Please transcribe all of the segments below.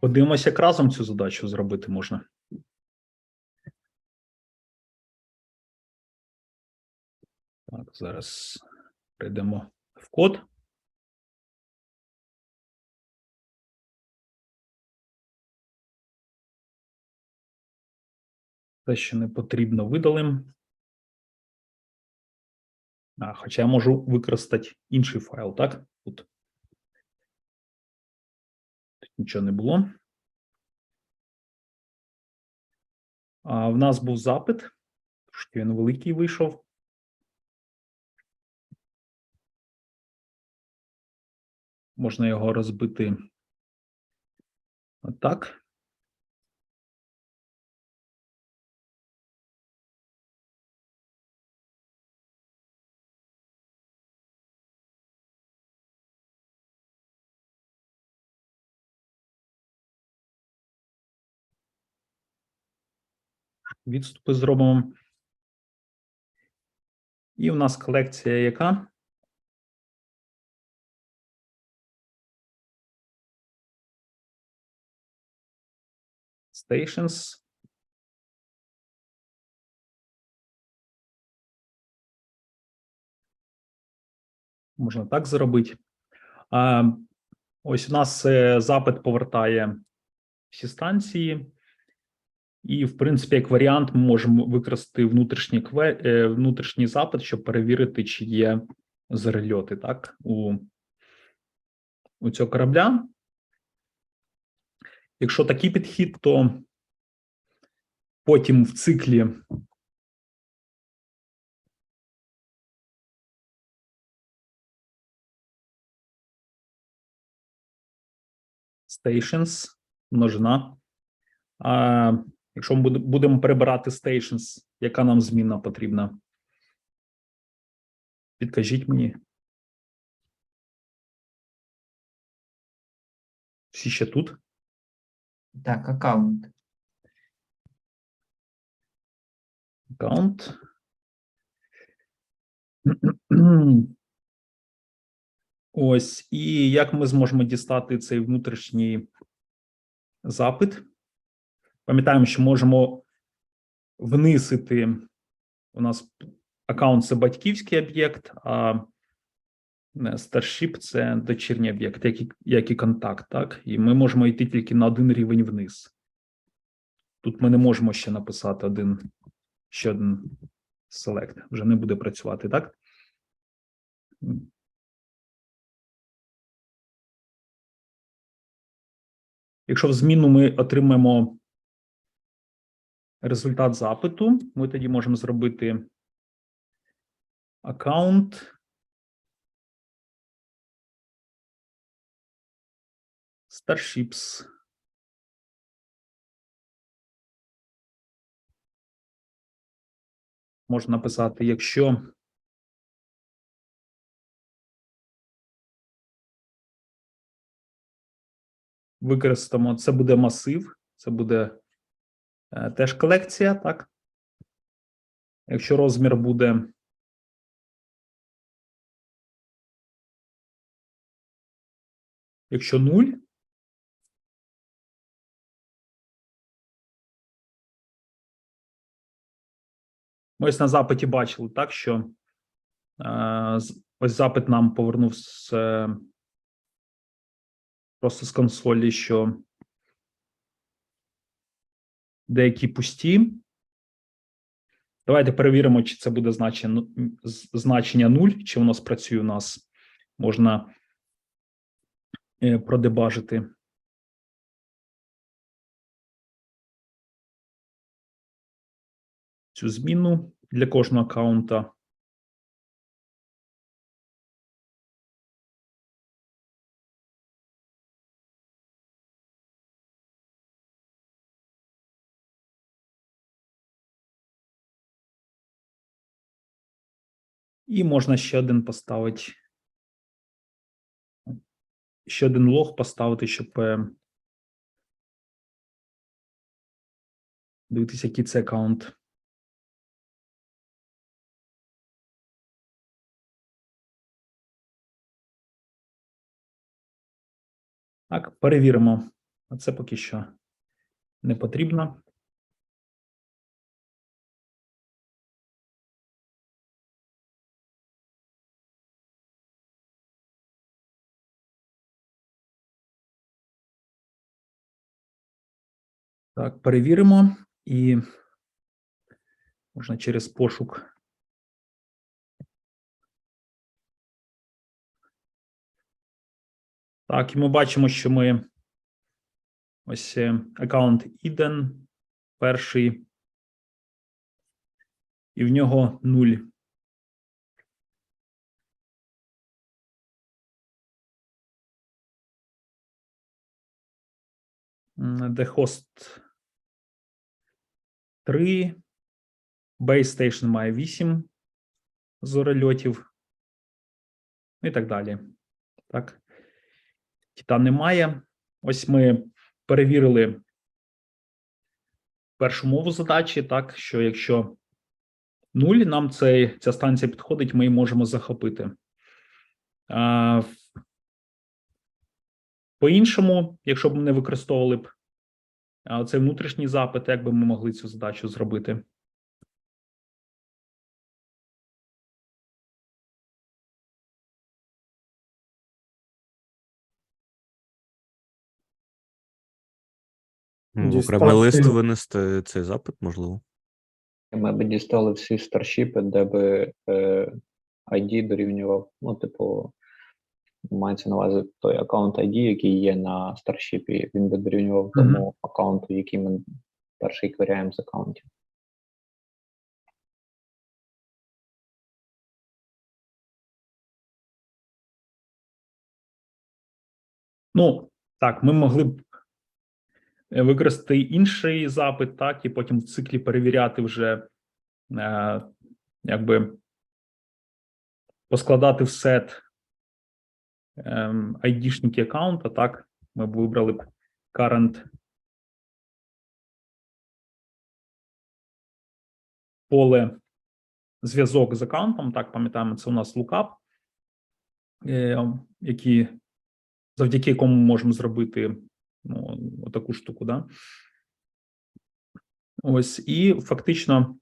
Подивимося, як разом цю задачу зробити можна. Так, зараз прийдемо в код. Те, що не потрібно, видалим. А, хоча я можу використати інший файл, так? Тут нічого не було. А в нас був запит, що він великий вийшов. Можна його розбити отак. Відступи зробимо. І у нас колекція яка? Stations. Можна так зробити. Ось у нас е, запит повертає всі станції. І, в принципі, як варіант, ми можемо використати внутрішній кве, е, внутрішній запит, щоб перевірити, чи є зальоти, так, у, у цього корабля. Якщо такий підхід, то потім в циклі stations множина. Якщо ми будемо перебирати stations, яка нам зміна потрібна? Підкажіть мені. Всі ще тут? Так, аккаунт. аккаунт. Ось, і як ми зможемо дістати цей внутрішній запит? Пам'ятаємо, що можемо внисити. У нас аккаунт це батьківський об'єкт, а Starship це дочірній об'єкт, як і, як і контакт, так? І ми можемо йти тільки на один рівень вниз. Тут ми не можемо ще написати один ще один select. Вже не буде працювати, так? Якщо в зміну ми отримаємо результат запиту, ми тоді можемо зробити аккаунт. Starships. Можна написати, якщо використаємо, це буде масив, це буде теж колекція, так? Якщо розмір буде якщо 0, Ми ось на запиті бачили, так, що е, ось запит нам повернув з е, просто з консолі, що деякі пусті. Давайте перевіримо, чи це буде значення, значення 0, чи воно спрацює у нас. Можна е, продебажити. цю зміну для кожного аккаунта. І можна ще один поставити. Ще один лог поставити, щоб е, дивитися, який це аккаунт. Так, перевіримо. А це поки що не потрібно. Так, перевіримо і можна через пошук. Так, і ми бачимо, що ми ось е, аккаунт Eden, перший, і в нього нуль. The host 3, Base Station має 8 зорольотів, ну і так далі. Так. Титан немає. Ось ми перевірили першу мову задачі, так, що якщо 0, нам цей, ця станція підходить, ми її можемо захопити. По-іншому, якщо б ми не використовували б а, цей внутрішній запит, як би ми могли цю задачу зробити? Ну, Окремий лист винести цей запит, можливо. Ми б дістали всі старшіпи, де би е, ID дорівнював, ну, типу, мається на увазі той аккаунт ID, який є на старшіпі, він би дорівнював тому аккаунту, який ми перший кваряємо з аккаунтів. Ну, так, ми могли б е, використати інший запит, так, і потім в циклі перевіряти вже, е, якби поскладати в сет ID-шники аккаунта, так, ми б вибрали б current поле зв'язок з аккаунтом, так, пам'ятаємо, це у нас lookup, е, які завдяки якому ми можемо зробити ну, таку штуку, да? Ось, і фактично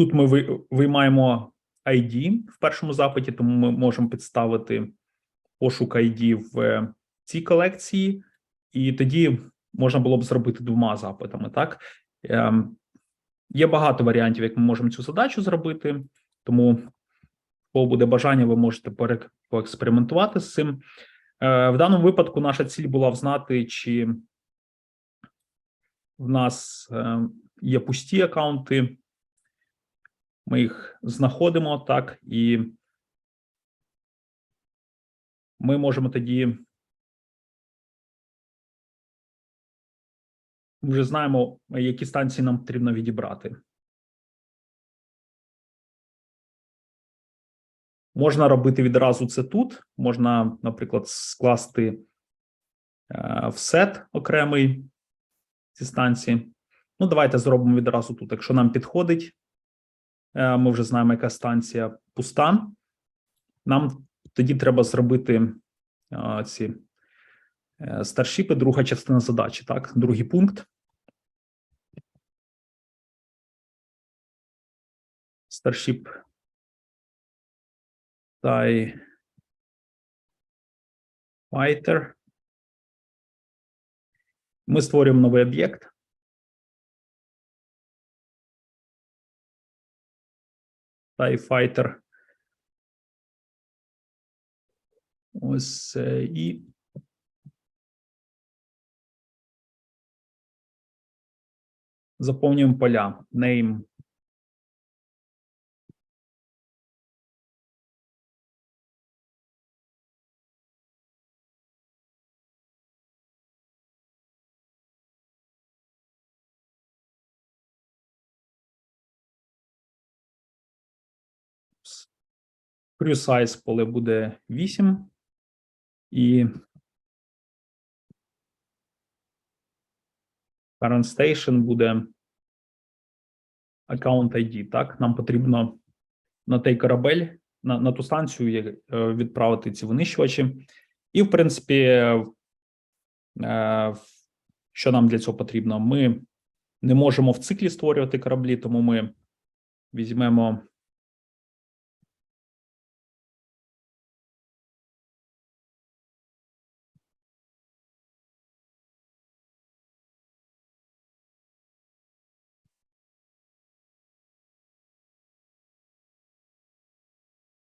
тут ми виймаємо ID в першому запиті, тому ми можемо підставити пошук ID в е, цій колекції, і тоді можна було б зробити двома запитами, так? Ем, Є багато варіантів, як ми можемо цю задачу зробити, тому кого буде бажання, ви можете поекспериментувати з цим. Е, В даному випадку наша ціль була взнати, чи в нас е, є пусті аккаунти. Ми їх знаходимо так, і ми можемо тоді. Вже знаємо, які станції нам потрібно відібрати. Можна робити відразу це тут. Можна, наприклад, скласти е, в сет окремий ці станції. Ну, давайте зробимо відразу тут. Якщо нам підходить, ми вже знаємо, яка станція пуста. Нам тоді треба зробити е, ці е, старшіпи, друга частина задачі, так, другий пункт. Старшіп TIE Fighter. Ми створюємо новий об'єкт. TIE Fighter. Ось і. Заповнюємо поля. Name. Crew size поле буде 8. І current station буде account ID. Так, нам потрібно на той корабель на, на ту станцію е, відправити ці винищувачі. І, в принципі, е, що нам для цього потрібно? Ми не можемо в циклі створювати кораблі, тому ми візьмемо.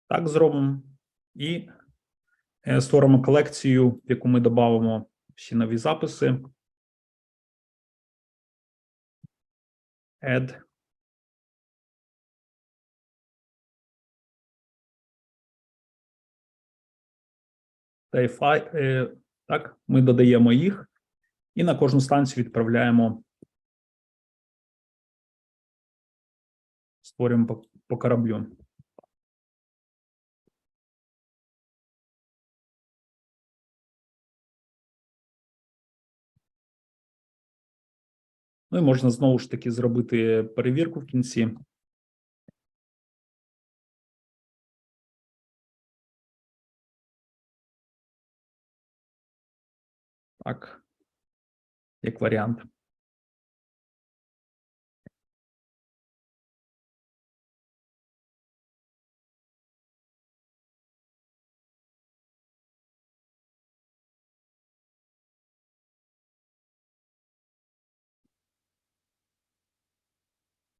Так зробимо. І е, створимо колекцію, в яку ми додамо всі нові записи. Add. Е, так, ми додаємо їх і на кожну станцію відправляємо. Створюємо по кораблю. Ну і можна знову ж таки зробити перевірку в кінці. Так, як варіант.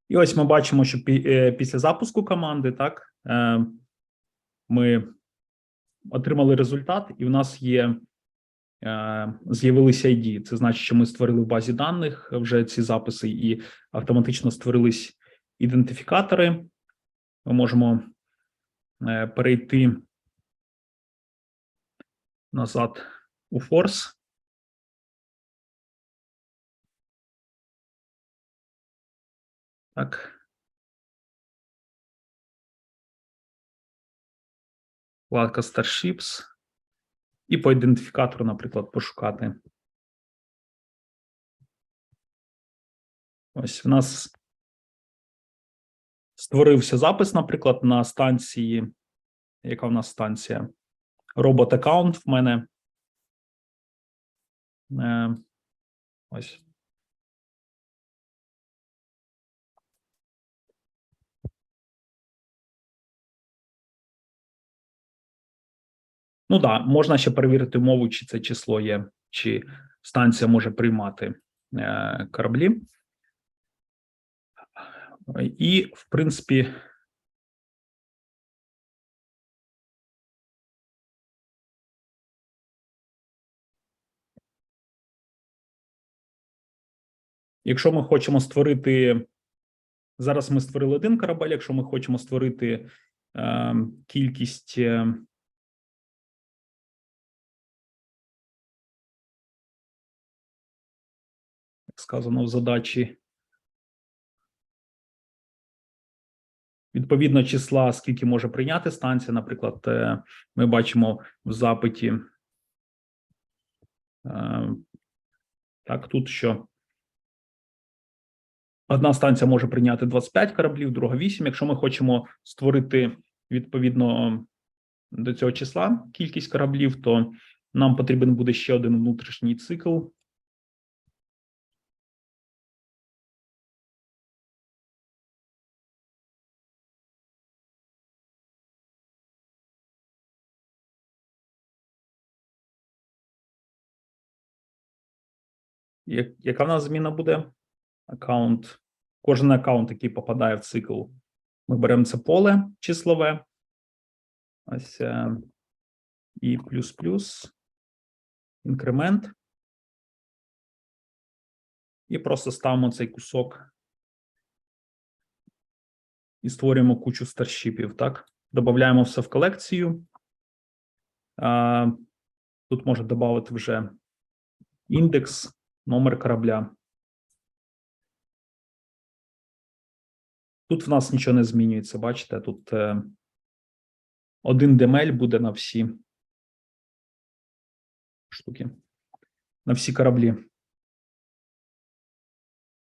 І ось ми бачимо, що е, після запуску команди, так, е, ми отримали результат, і в нас є е, з'явилися ID. Це значить, що ми створили в базі даних вже ці записи, і автоматично створились ідентифікатори. Ми можемо перейти назад у Force. Так. Вкладка Starships. І по ідентифікатору, наприклад, пошукати. Ось в нас створився запис, наприклад, на станції. Яка в нас станція? Робот аккаунт в мене. Е, ось. Ну да, можна ще перевірити мову, чи це число є, чи станція може приймати е, кораблі. І, в принципі, якщо ми хочемо створити, зараз ми створили один корабель, якщо ми хочемо створити е, кількість. Е, сказано в задачі. Відповідно числа, скільки може прийняти станція. Наприклад, е, ми бачимо в запиті. е, Так, тут що одна станція може прийняти 25 кораблів, друга 8. Якщо ми хочемо створити відповідно до цього числа кількість кораблів, то нам потрібен буде ще один внутрішній цикл. Яка в нас зміна буде? Аккаунт. Кожен аккаунт, який попадає в цикл. Ми беремо це поле числове. Ось е, і плюс-плюс. Інкремент. І просто ставимо цей кусок. І створюємо кучу старшіпів, так? Додаємо все в колекцію. Тут можна додати вже індекс номер корабля. Тут в нас нічого не змінюється. Бачите, тут е, один демель буде на всі штуки, на всі кораблі.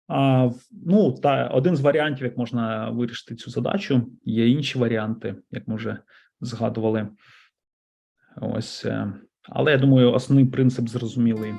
А, ну, та один з варіантів, як можна вирішити цю задачу. Є інші варіанти, як ми вже згадували. Ось, е, але я думаю, основний принцип зрозумілий.